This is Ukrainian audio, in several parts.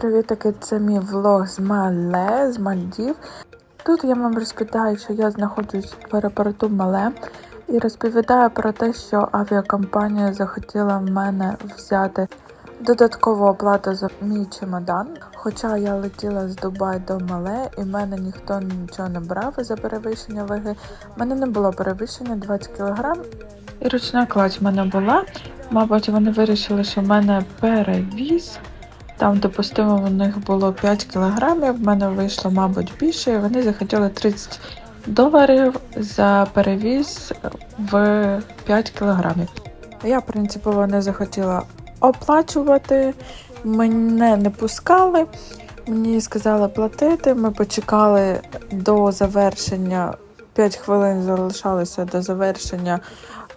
привітки! Це мій влог з Мале, з Мальдів. Тут я вам розповідаю, що я знаходжусь в аеропорту Мале і розповідаю про те, що авіакомпанія захотіла в мене взяти додаткову оплату за мій чемодан. Хоча я летіла з Дубай до Мале і в мене ніхто нічого не брав за перевищення ваги. У мене не було перевищення 20 кг. І ручна кладь в мене була. Мабуть, вони вирішили, що в мене перевіз. Там допустимо у них було 5 кілограмів, в мене вийшло, мабуть, більше, вони захотіли 30 доларів за перевіз в 5 кілограмів. Я принципово не захотіла оплачувати, мене не пускали, мені сказали платити. Ми почекали до завершення 5 хвилин залишалося до завершення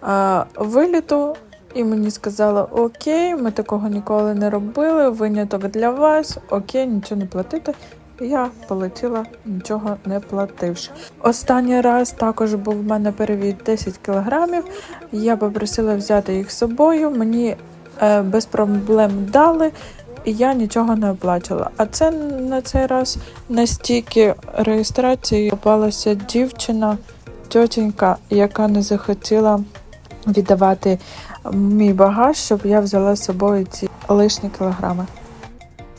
е, виліту. І мені сказали, окей, ми такого ніколи не робили, виняток для вас, окей, нічого не платити. Я полетіла, нічого не плативши. Останній раз також був в мене перевід 10 кілограмів. Я попросила взяти їх з собою. Мені е, без проблем дали, і я нічого не оплачувала. А це на цей раз на стільки реєстрації попалася дівчина, тьотенька, яка не захотіла віддавати мій багаж, щоб я взяла з собою ці лишні кілограми.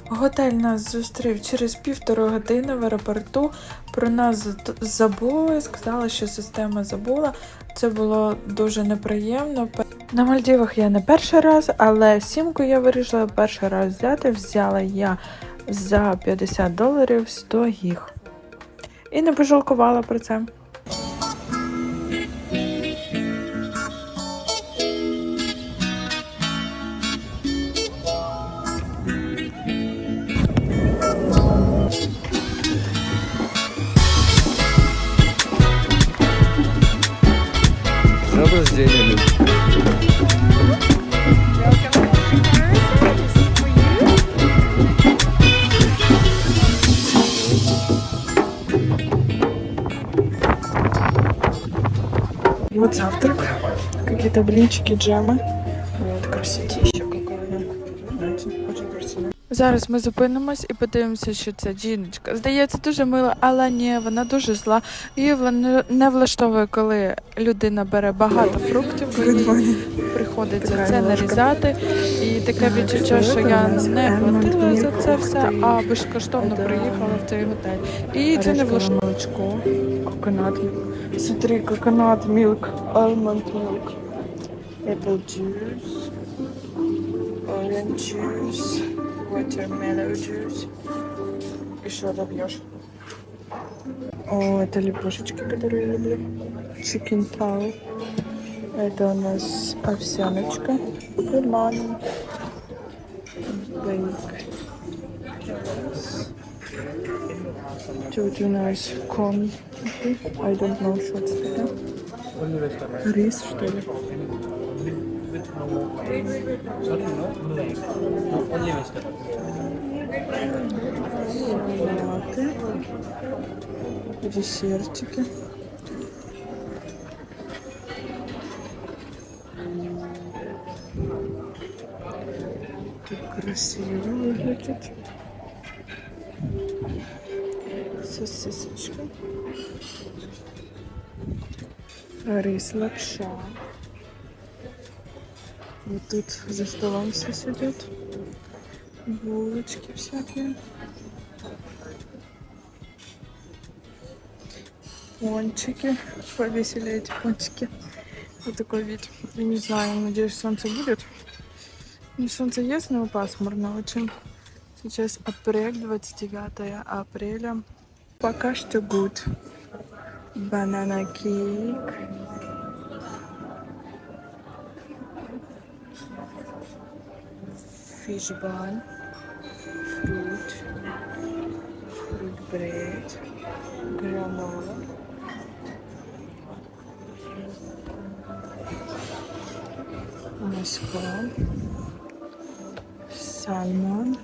Готель нас зустрів через півтори години в аеропорту. Про нас забули, сказали, що система забула. Це було дуже неприємно. На Мальдівах я не перший раз, але сімку я вирішила перший раз взяти. Взяла я за 50 доларів 100 їх. І не пожалкувала про це. Какие-то блинчики, джемы. Вот красотища какая. Очень красиво. Зараз ми зупинимось і подивимося, що ця жіночка. Здається, дуже мила, але ні, вона дуже зла. Її не влаштовує, коли людина бере багато фруктів, бо приходиться це нарізати. І таке відчуття, що я не платила за це все, а безкоштовно приїхала в цей готель. І це не влаштовує. коконат. Смотри, коконат, мілк, алмонд мілк, apple juice, orange juice, watermelon juice. И что добьешь? О, это лепешечки, которые я люблю. Chicken tau. Это у нас овсяночка. Good morning. Bake. Тут у нас кон. I don't know, что это такое. Рис, что ли? Салаты. Десертики. Так красиво выглядит. Сосисочка. Рис, лапша. Вот тут за столом все сидят. Булочки всякие. Пончики. Повесили эти пончики. Вот такой вид. Я не знаю, надеюсь, солнце будет. Не солнце есть, но пасмурно очень. Сейчас апрель, 29 апреля. Пока что good. Банана кейк. Fish bun. Fruit. Fruit bread. Granola. Маскал. Сальмон.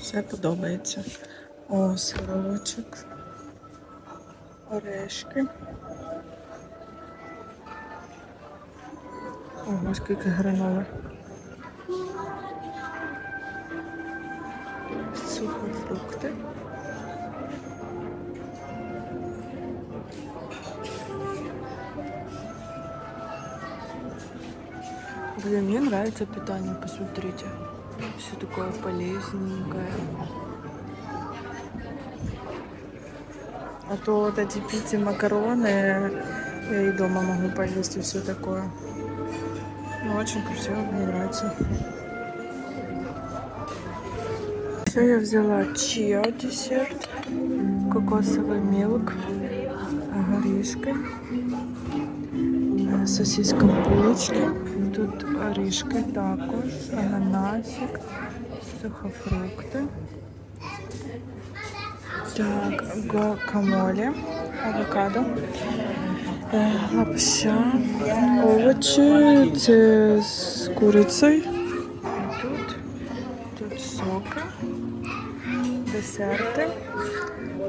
Все подобається. О, сирочок. Орешки. Ого, скільки гранули. Сухофрукти. Блин, мне нравится питание, посмотрите. Все такое полезненькое. А то вот эти пиццы, макароны, я и дома могу поесть и все такое. Ну, очень красиво, мне нравится. Все, я взяла чиа десерт, кокосовый милк, горішки, е, сосиска булочки, тут горішки також, ананасик, сухофрукти. Так, гуакамоле, авокадо, лапша, овочі, це з курицею. Тут, тут соки, десерти,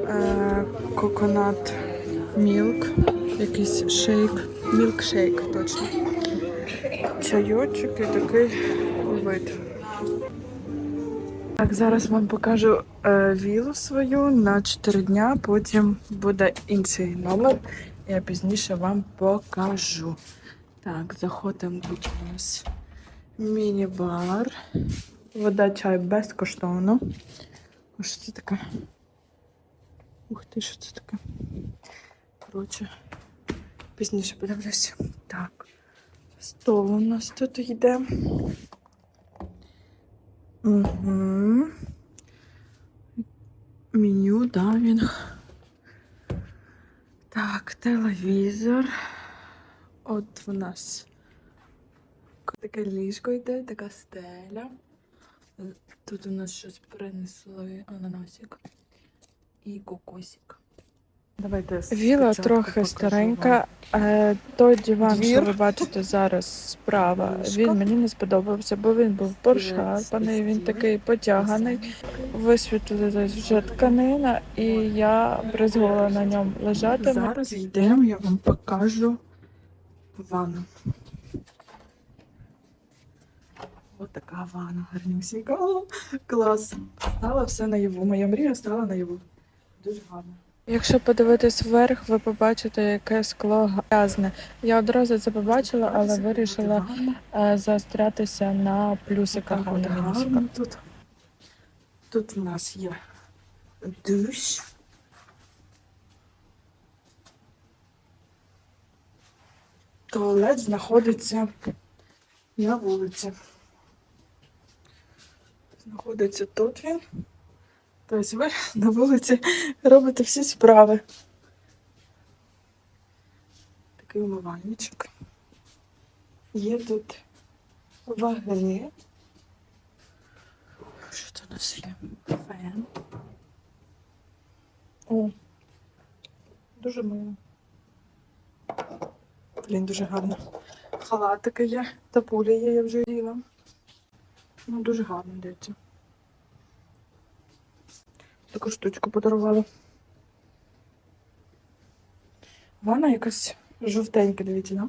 е, коконат мілк, якийсь шейк, мілкшейк точно. Чайочок і такий вид. Так, зараз вам покажу е, вілу свою на 4 дня, потім буде інший номер. Я пізніше вам покажу. Так, заходимо тут у нас міні-бар. Вода, чай безкоштовно. А що це таке? Ух ти, що це таке? Коротше, пізніше подивлюся. Так. Стол у нас тут йде. Угу. Меню, дайвінг. Так, телевізор. От в нас таке ліжко йде, така стеля. Тут у нас щось принесли ананасик і кокосик. Давайте Віла спочатку трохи покажу старенька. Е, той диван, Двір. що ви бачите зараз справа, Ліжко. він мені не сподобався, бо він був пошарпаний, він такий потяганий. Висвітлилась вже тканина, і я брезгувала на ньому лежати. Зараз йдемо, я вам покажу ванну. Ось така ванна гарнюсінька. О, Клас. Стала все наяву. Моя мрія стала наяву. Дуже гарно. Якщо подивитись вверх, ви побачите, яке скло грязне. Я одразу це побачила, але вирішила е, заострятися на плюсиках, а не мінусиках. тут. Тут у нас є душ. Туалет знаходиться на вулиці. Знаходиться тут він. Тобто ви на вулиці робите всі справи. Такий умивальничок. Є тут ваги. Що це у нас є? Фен. О. Дуже мило. Блін, дуже гарно. Халатики є, та пуля є, я вже їла. Ну, дуже гарно йдеться. Таку штучку подарувала. Вона якась жовтенька, дивіться, да?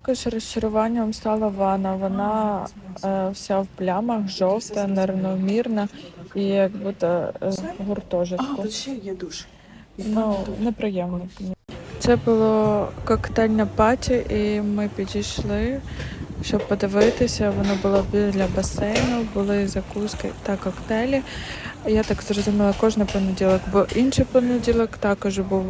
Також розчаруванням стала ванна. Вона е, вся в плямах, жовта, нерівномірна і як будто е, в А, тут ще є душ. Ну, неприємно. Це було коктейльне паті, і ми підійшли, щоб подивитися. Воно було біля басейну, були закуски та коктейлі. Я так зрозуміла, кожен понеділок, бо інший понеділок також був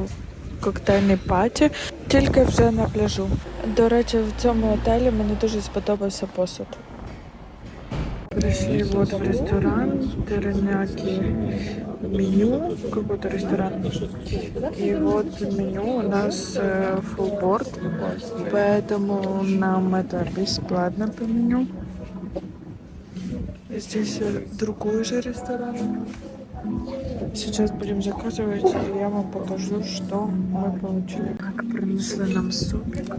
коктейльний паті, тільки вже на пляжу. До речі, в цьому отелі мені дуже сподобався посуд. Пришли вот в ресторан, терняки меню, какой-то ресторан. И вот меню у нас э, full board, поэтому нам это бесплатно по меню. Здесь э, другой же ресторан. Сейчас будем заказывать, и я вам покажу, что мы получили. Как принесли нам супик.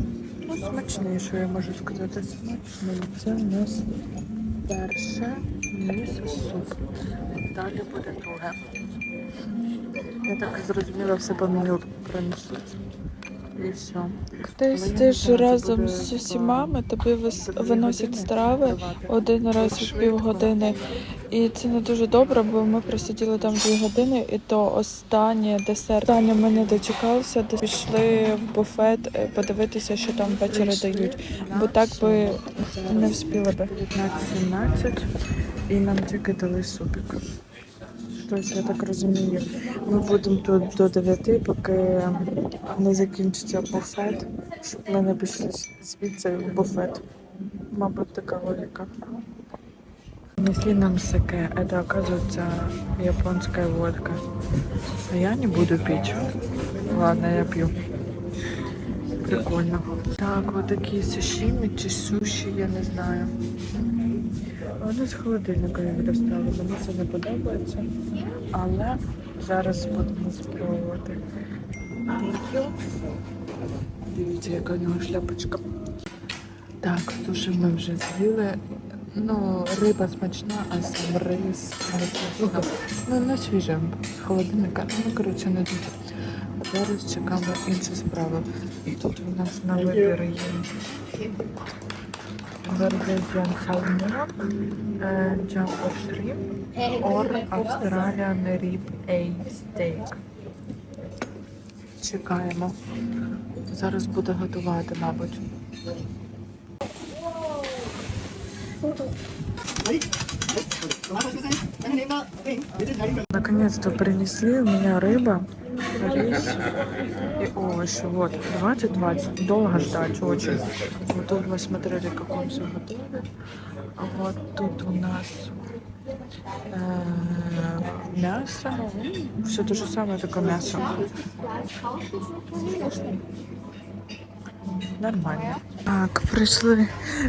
Ну, смачний, що я можу сказати. Смачний. Це у нас перше місце суп. Далі буде друге. Я так зрозуміла, все по меню принесуть. і все. Ти сидиш знаю, це разом з усіма, тобі виносять страви один раз в півгодини. І це не дуже добре, бо ми просиділи там дві години, і то останнє десерт. Останнє ми не дочекалися, де пішли в буфет е, подивитися, що там ввечері дають. Бо так би не встигли би. 19-17 і нам тільки дали супик. Тобто, я так розумію, ми будемо тут до 9, поки не закінчиться буфет, щоб ми не пішли звідси в буфет. Мабуть, така логіка. Несли нам саке, это оказывается японская водка. А я не буду пить. Ладно, я пью. Прикольно. Так, вот такие сашими чи суші, я не знаю. Вони з холодильника їх достали, мені це не подобається. Але зараз будемо спробувати. Дивіться, яка у нього шляпочка. Так, суші ми вже з'їли. Ну, риба смачна, а сам рис не. Ну, не свіже, холодильника. Ну, коротше, не дуже. Зараз чекаємо інші справи. Тут у нас на вибір є Горгазіан салмон, джамбо шрімп, or Australian Rib A Steak. Чекаємо. Зараз буде готувати, мабуть. Наконец-то принесли у меня рыба, рис и овощи. Вот, 20-20. Долго ждать очень. Вот тут вы смотрели, как он все готовит. А вот тут у нас э, мясо. Все то же самое, только мясо. Нормально. Так, прийшли,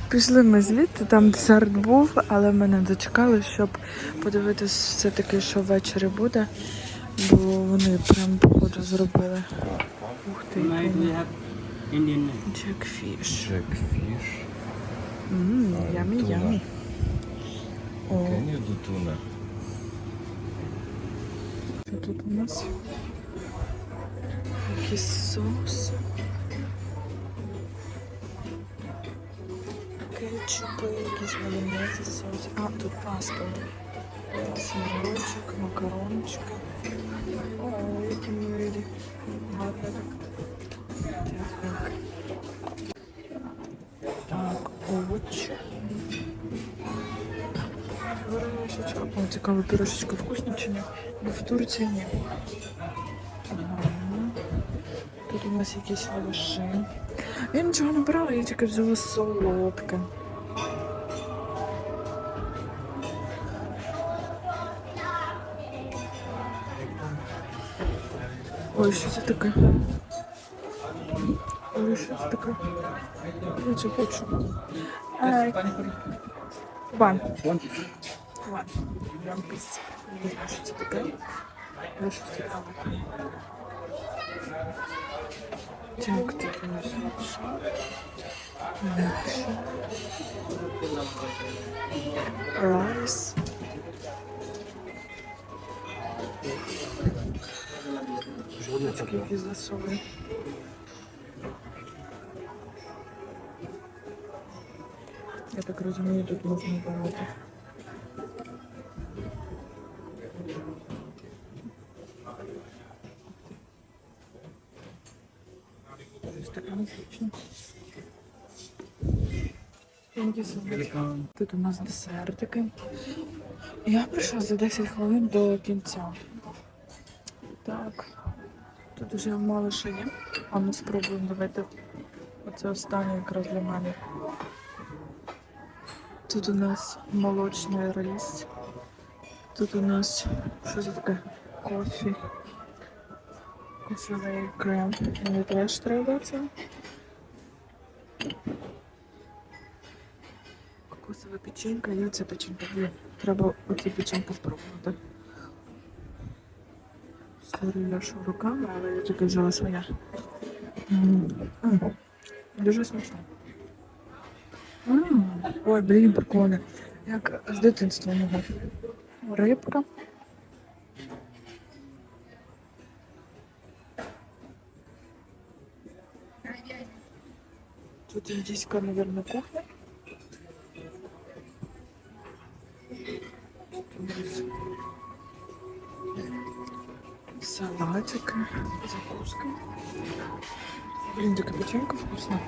пішли ми звідти, там десерт був, але ми не дочекали, щоб подивитись все-таки, що ввечері буде. Бо вони прям походу зробили. Ух ти, джекфіш. Jackfish. Ямі Туна. ямі. You що тут у нас? Якийсь соус. Кетчупи, якісь майонези, соус. А, тут паста. Сирочок, макарончики. О, які милі. Так. Так. Так, овочі. Пюрешечка. О, цікаво, пюрешечка вкусна чи ні? Ну, в Турції ні. Тут у нас якісь лаваші. Я нічого не брала, я тільки взяла солодке. Ой, що це таке? Ой, що це таке? Я це хочу. Ай. Ван. Ван. Ван піс. Не знаю, що це таке. Але щось цікаве. Так, тут у нас лапша. Лапша. Райс. Жодочки якісь засоли. Я так розумію, тут можна брати. Тут у нас десертики. Я прийшла за 10 хвилин до кінця. Так. Тут уже мало що є. А ми спробуємо давайте. Оце останнє якраз для мене. Тут у нас молочний рис. Тут у нас що це таке? Кофі. Кофевий крем. Мені теж треба це. Кокосова печенька і оця печенька. Треба оці печенька спробувати. Сорі, ляшу руками, тільки взяла своя. Дуже смачно. Ой, блін, прикольно. Як з дитинства мого. Рибка. Тут индийская, наверное, кухня. Салатик, закуска. Блин, такая печенька вкусная.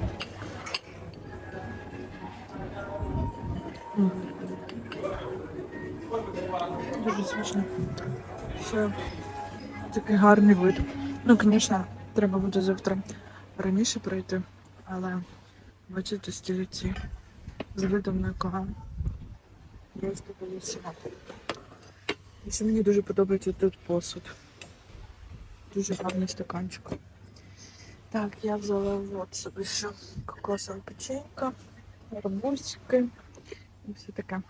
Дуже смачно. Ще такий гарний вид. Ну, звісно, треба буде завтра раніше прийти, але бачите, стілиці з видом на океан. Просто полісіна. І мені дуже подобається тут посуд. Дуже гарний стаканчик. Так, я взяла от собі ще кокосова печенька, арбузики і все таке.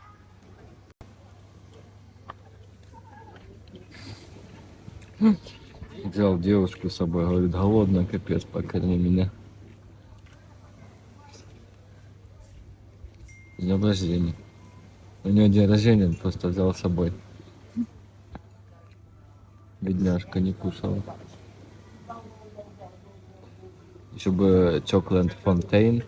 Взял девушку с собой, говорит, голодная, капец, покорми меня. С рождения. У нее день рождения, он просто взял с собой. Бедняжка не кушала. Еще бы Chocolate Fontaine